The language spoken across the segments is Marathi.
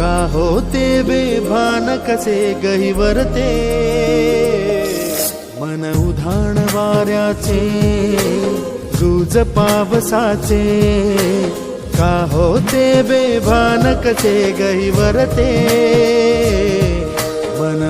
का होते बेभान कसे गहिवरते? मन उधाण वाऱ्याचे गुज पावसाचे का होते बेभान कसे गहिवरते? मन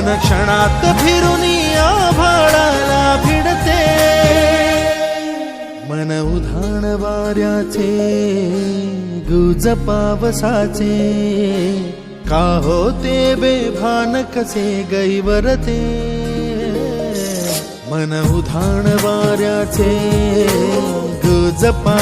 अनक्षणात फिरून आभाळाला भिडते. मन उधाण वाऱ्याचे गुज पावसाचे का होते बेभान कसे गैवरते? मन उधाण वाऱ्याचे गुज पा